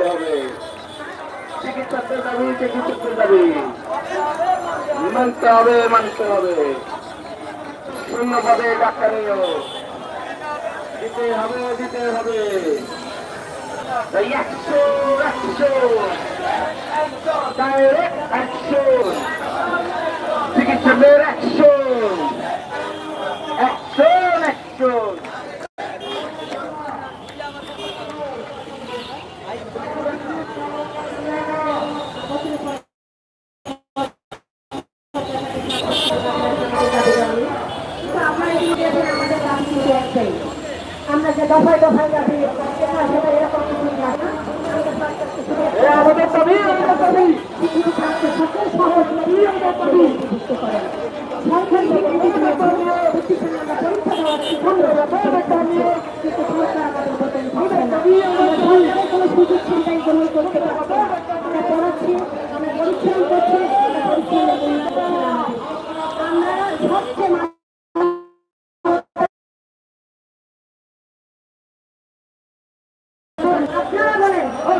করতে হবে। চিকিৎসকের দাবি মানতে হবে মানতে হবে। শূন্য পদে ডাক্তার দিতে হবে দিতে হবে। একশো একশো। ডাইরেক্ট একশো। চিকিৎসকদের একশো। একশো একশো। আমাদের দাবি আমাদের দাবি আমাদের দাবি আমরা সবচেয়ে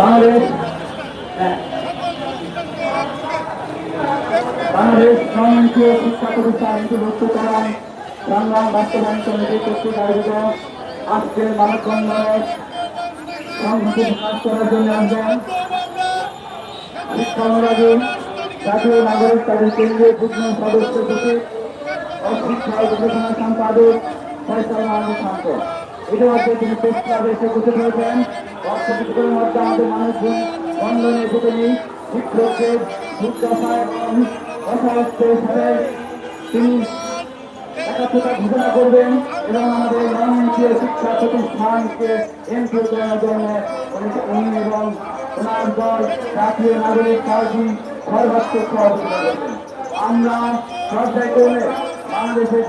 বাংলাদেশ। বাংলাদেশ সম্মানীয় শিক্ষা প্রতিষ্ঠান অন্তর্ভুক্ত করান সংগ্রাম বাস্তবায়ন কমিটি কর্তৃক আয়োজিত আজকের মানববন্ধনের সংহতি বিকাশ নাগরিক তাদের কেন্দ্রীয় যুগ্ম সদস্য সচিব ও শিক্ষা গবেষণা সম্পাদক ইতিমধ্যে তিনি প্রেস ক্লাবে এসে মধ্যে আমাদের মানুষজন বন্ধনে এসে নেই শিক্ষকদের তিনি ঘোষণা করবেন এবং আমাদের গণমন্ত্রীয় শিক্ষা প্রতিষ্ঠানকে এমপিও করার জন্য উনি এবং ওনার দল জাতীয় নাগরিক পার্টি সর্বাত্মক আমরা সরকার করলে বাংলাদেশের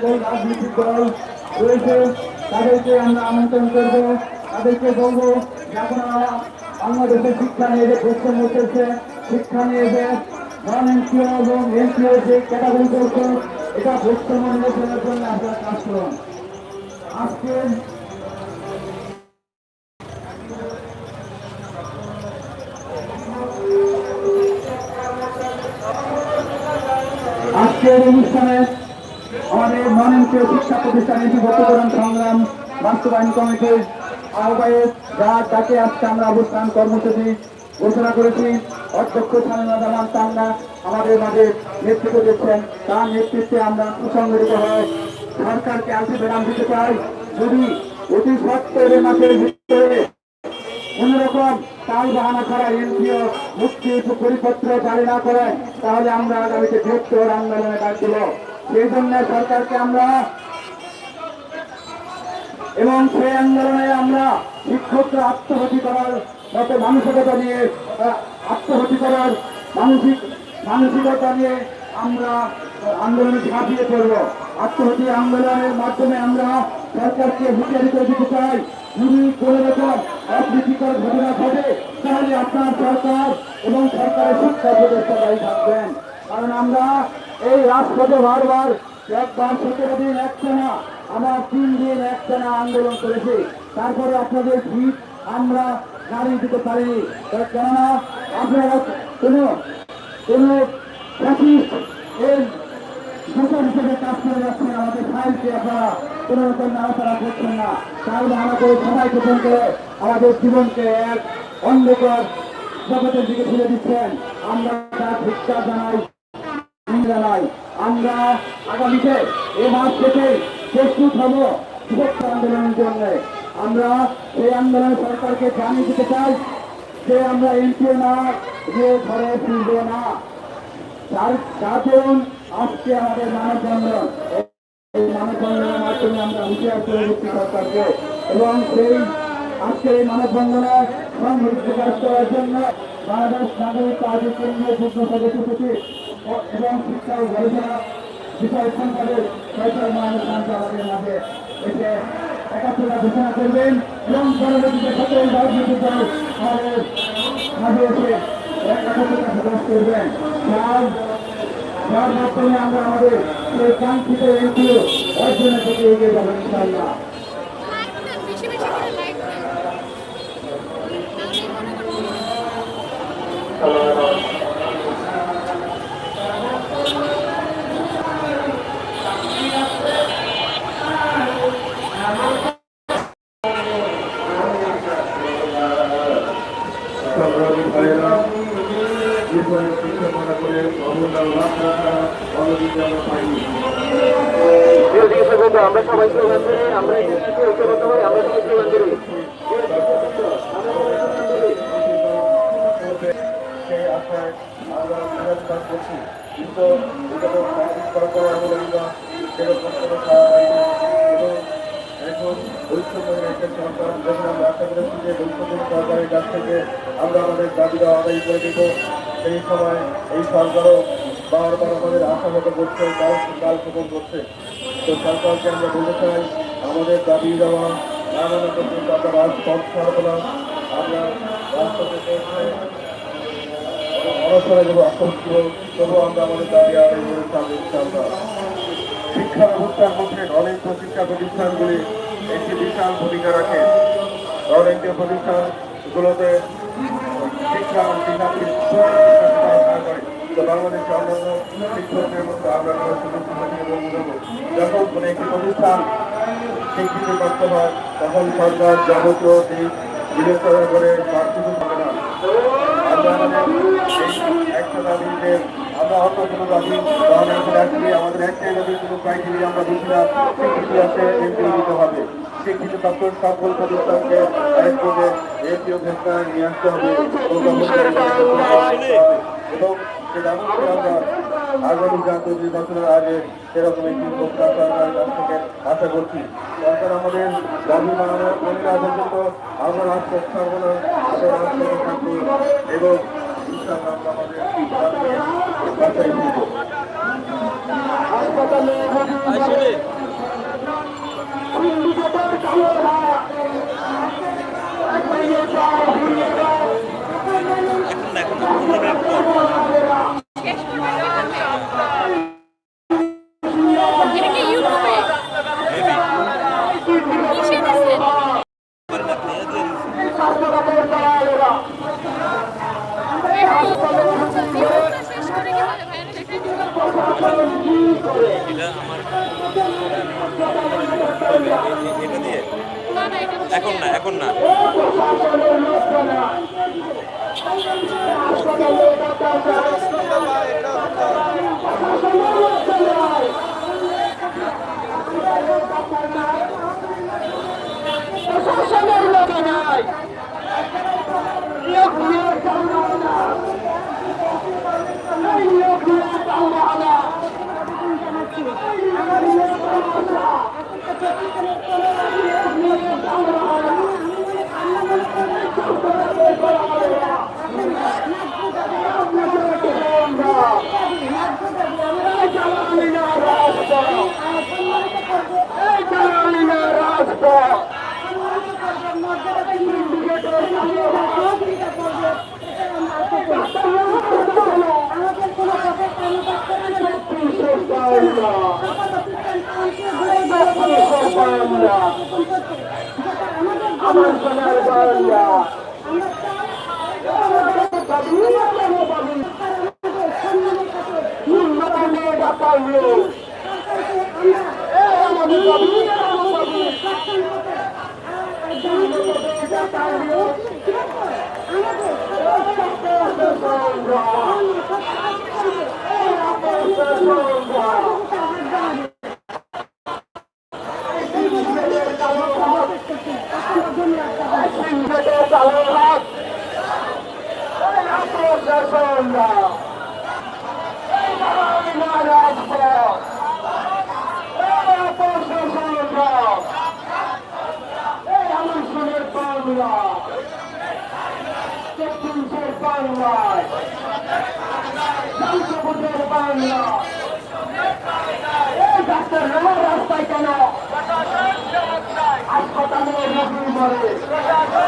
যে রাজনৈতিক দল রয়েছে তাদেরকে আমরা আমন্ত্রণ করব, তাদেরকে বলব যে বাংলাদেশের শিক্ষা নিয়ে যে প্রশ্ন উঠেছে শিক্ষা নিয়ে যে নন এনপিও এবং এনপিও যে ক্যাটাগরি করছে, এটা বৈষম্য নিরসনের জন্য আপনারা কাজ করুন। আজকে আজকের অনুষ্ঠানে আমাদের শিক্ষা প্রতিষ্ঠান এটি বর্তমান সংগ্রাম বাস্তবায়ন কমিটির আহ্বায়ক যা তাকে আজকে আমরা অবস্থান কর্মসূচি ঘোষণা করেছি, অধ্যক্ষ সামিমা জামান তান্না আমাদের মাঝে নেতৃত্ব দিচ্ছেন। তার নেতৃত্বে আমরা সুসংগঠিত হয়ে সরকারকে আলটিমেটাম দিতে চাই। যদি অতি সত্তর মাসের ভিতরে কোন রকম তাল বাহানা ছাড়া এনপিও মুক্তি পরিপত্র জারি না করেন তাহলে আমরা আগামীতে বৃহত্তর আন্দোলনে ডাক দিব সেই সরকারকে আমরা এবং সেই আন্দোলনে আমরা শিক্ষকরা আত্মহতি করার মতো মানসিকতা নিয়ে আত্মহতি করার মানসিক, মানসিকতা নিয়ে আমরা আন্দোলনে ঝাঁপিয়ে পড়ব। আত্মহতি আন্দোলনের মাধ্যমে আমরা সরকারকে হুঁশিয়ারি করে দিতে চাই। যদি কোনো রকম অপ্রীতিকর ঘটনা ঘটে, তাহলে আপনার সরকার এবং সরকারের শিক্ষা উপদেষ্টা দায়ী থাকবেন। কারণ আমরা এই রাজপথে বারবার একবার সতেরো দিন একটানা, আমরা তিন দিন একটানা আন্দোলন করেছি। তারপরে আপনাদের ভিড় আমরা গাড়ি দিতে পারিনি। কেননা আপনারা কোনো কোনো ফ্যাসিস্ট এর দোষর হিসেবে কাজ করে যাচ্ছেন, আমাদের ফাইলকে আপনারা কোনো রকম নাড়াচাড়া করছেন না। তাহলে আমাদের সবাইকে ফোন করে আমাদের জীবনকে এক অন্ধকার জগতের দিকে ফিরে দিচ্ছেন। আমরা তার ভিক্ষা জানাই। জানাই আমরা আগামীতে এ মাস থেকে প্রস্তুত হব বিভক্ত আন্দোলনের জন্য। আমরা এই আন্দোলন সরকারকে জানিয়ে দিতে চাই যে আমরা এমপিও না, যে ঘরে ফিরব না। তার দরুন আজকে আমাদের মানববন্ধন। এই মানববন্ধনের মাধ্যমে আমরা হুঁশিয়ার করে সরকারকে এবং সেই আজকের এই মানববন্ধনে সংহতি প্রকাশ করার জন্য বাংলাদেশ নাগরিক কেন্দ্রীয় যুগ্ম সদস্য এবং শিক্ষা ও গবেষণা বিষয় সম্পাদক ফয়সাল মাহমুদ খানকে আমাদের মাঝে এসে একাত্তরা ঘোষণা করবেন এবং পরবর্তীতে সকল রাজনৈতিক দল আমাদের মাঝে এসে একাত্তরা প্রকাশ করবেন। যার যার মাধ্যমে আমরা আমাদের সেই কাঙ্ক্ষিত এনপিও অর্জনের প্রতি এগিয়ে যাব, ইনশাআল্লাহ। লাইক দেন বেশি বেশি করে লাইক দেন তাহলেই মনে করছি সংগ্রামী ভাইয়েরা জীবনের শিক্ষা মনে করে অবদান লাভ করা অনধিকার আমরা পাইনি আমরা সবাই করি আমরা ঐক্যবদ্ধ হই আমরা সবাই করছি কিন্তু এখন বৈষম্য সরকারের কাছ থেকে আমরা আমাদের দাবিটা আদায় করে দেব সেই সময় এই সরকারও বারবার আমাদের আশা মতো করছে কাল কাল করছে তো সরকারকে আমরা বলতে চাই, আমাদের দাবি দেওয়া লাগানো পর্যন্ত আমরা রাজপথ ছাড়বো না। আমরা আশ্বস্ত তবুও আমরা আমাদের দাবি শিক্ষা মধ্যে অনেক প্রতিষ্ঠানগুলি একটি বিশাল ভূমিকা রাখে। অনেকটি প্রতিষ্ঠানগুলোতে শিক্ষা করে যখন একটি প্রতিষ্ঠান প্রাপ্ত হয় তখন সরকার যাবতীয় দিক করে সব কিছু পাবে না। আমরা আমাদের একটা দাবিতে, আমরা অন্য কোনো দাবি আমাদের একটাই দাবি কোনো হবে। শিক্ষিত ছাত্র সকল এক নিয়ে আসতে হবে। এবং আগামী জাতীয় নির্বাচনের আগে সেরকম একটি ঘোষণা সরকারের কাছ থেকে আশা করছি সরকার আমাদের দাবি জন্য আমরা রাজপথ ছাড়ব না থাকব এবং দাবিকে বাঁচাই ফিরবো। শেষ করবে এখানে। না এখন না এখন না প্রশাসনের লোকে নাই লোক নিয়ে চালনা না এই লোক নিয়ে চালনা না আমাদের কোনো আমার সোনার বাংলা উন্নতনে বাতালো আমাদের দাবি সিংহের কালো হাত এই প্রশাসনরা এই বাংলা রাজপথ এই প্রশাসনরা এই আমার সোনার বাংলা দক্ষিণের বাংলায় শান্তপুরের বাংলা এই ডাক্তাররা রাস্তায় কেন হাসপাতালে মরে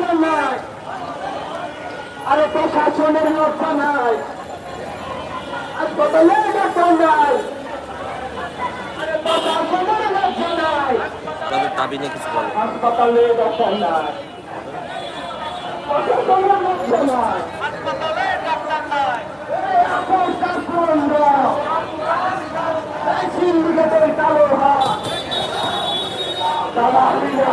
ডাক্তার নাই আরে প্রশাসনের লজ্জা নাই আরে প্রশাসনের লজ্জা নাই তাদের দাবি নিয়ে কিছু বলে। হাসপাতালে ডাক্তার নাই প্রশাসনের লজ্জা নাই এই আপোষটা বন্ধ। এই সিন্ডিকেটের কালো হাত। দালালিরা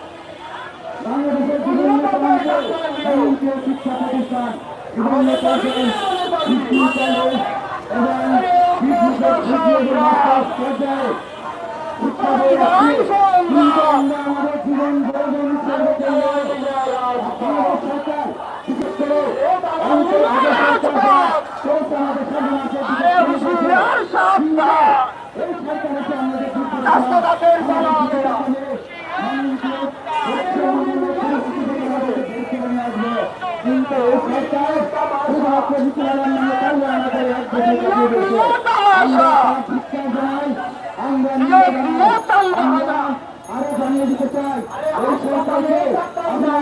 কেন্দ্রীয় শিক্ষা প্রতিষ্ঠান এবং স্কুল কলেজ এবং আমাদের জীবন সরকার বিশেষ করে রাস্তা তাদের কিন্তু সরকার শুধুমাত্র বিদ্যালয়ের মানে কারণে আমাদের রাজ্যে আমরা শিক্ষা জানাই আমরা আরও জানিয়ে দিতে চাই এই সরকারকে আমরা